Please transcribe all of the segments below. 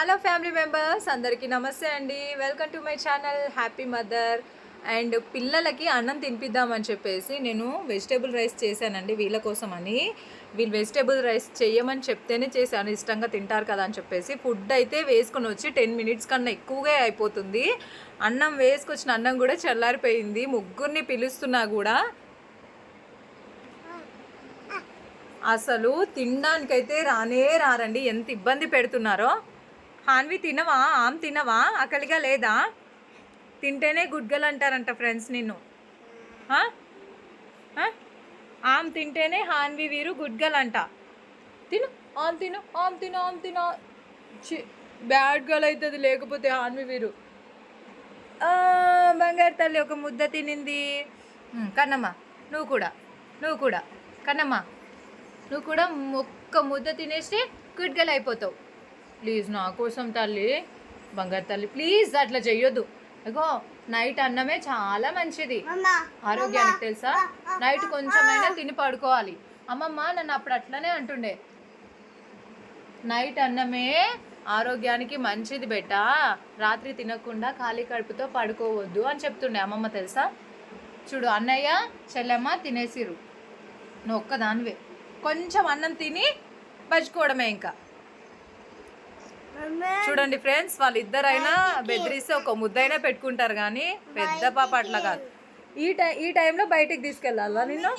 Hello family members అందరికీ నమస్తే అండి. Welcome to my channel happy mother and పిల్లలకి అన్నం తినిపిద్దామని చెప్పేసి నేను వెజిటేబుల్ రైస్ చేశానండి వీళ్ళ కోసం అని వీళ్ళు వెజిటేబుల్ రైస్ చేయమని చెప్తేనే చేశాను. ఇష్టంగా తింటారు కదా అని చెప్పేసి. ఫుడ్ అయితే వేసుకొని వచ్చి టెన్ మినిట్స్ కన్నా ఎక్కువగా అయిపోతుంది. అన్నం వేసుకొచ్చిన అన్నం కూడా చల్లారిపోయింది. ముగ్గురిని పిలుస్తున్నా కూడా అసలు తినడానికైతే రానే రారండి. ఎంత ఇబ్బంది పెడుతున్నారో. హాన్వి తినవా? ఆమ్ తినవా? అక్కడిగా లేదా? తింటేనే గుడ్గలు అంటారంట ఫ్రెండ్స్ నిన్ను. ఆమ్ తింటేనే హాన్వి వీరు గుడ్గలు అంట. తిను ఆమ్ తిను ఆమ్ తిను ఆమ్ తిను. చి బ్యాడ్ గర్ల్ అవుతుంది లేకపోతే హాన్వి వీరు. బంగారు తల్లి ఒక ముద్ద తినింది. కన్నమ్మ నువ్వు కూడా నువ్వు కూడా. కన్నమ్మ నువ్వు కూడా ఒక్క ముద్ద తినేసి గుడ్గలు అయిపోతావు. ప్లీజ్ నా కోసం తల్లి బంగారు తల్లి ప్లీజ్ అట్లా చెయ్యొద్దు. అగో నైట్ అన్నమే చాలా మంచిది. ఆరోగ్యానికి తెలుసా? నైట్ కొంచెమైనా తిని పడుకోవాలి. అమ్మమ్మ నన్ను అప్పుడు అట్లనే అంటుండే. నైట్ అన్నమే ఆరోగ్యానికి మంచిది బెట్ట రాత్రి తినకుండా ఖాళీ కడుపుతో పడుకోవద్దు అని చెప్తుండే అమ్మమ్మ తెలుసా? చూడు అన్నయ్య చెల్లెమ్మ తినేసిరు నువ్వు ఒక్కదానివే. కొంచెం అన్నం తిని పరుచుకోవడమే ఇంకా. చూడండి ఫ్రెండ్స్ వాళ్ళిద్దరైనా బెదిరిస్తే ఒక ముద్దైనా పెట్టుకుంటారు కానీ పెద్ద పాప అట్లా కాదు. ఈ టై ఈ టైంలో బయటికి తీసుకెళ్ళాలా నిన్ను?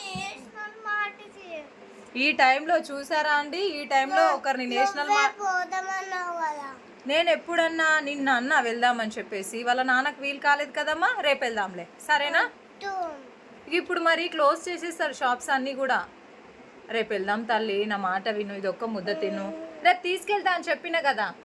ఈ టైంలో చూసారా అండి? ఈ టైంలో ఒకరిని నేషనల్ నేను ఎప్పుడన్నా నిన్న అన్నా వెళ్దామని చెప్పేసి వాళ్ళ నాన్నకు వీలు కాలేదు కదమ్మా రేపు వెళ్దాంలే. సరేనా. ఇప్పుడు మరి క్లోజ్ చేసేస్తారు షాప్స్ అన్నీ కూడా. రేపు వెళ్దాం తల్లి నా మాట విను ఇది ఒక్క ముద్ద తిను. రేపు తీసుకెళ్తా అని చెప్పిన కదా.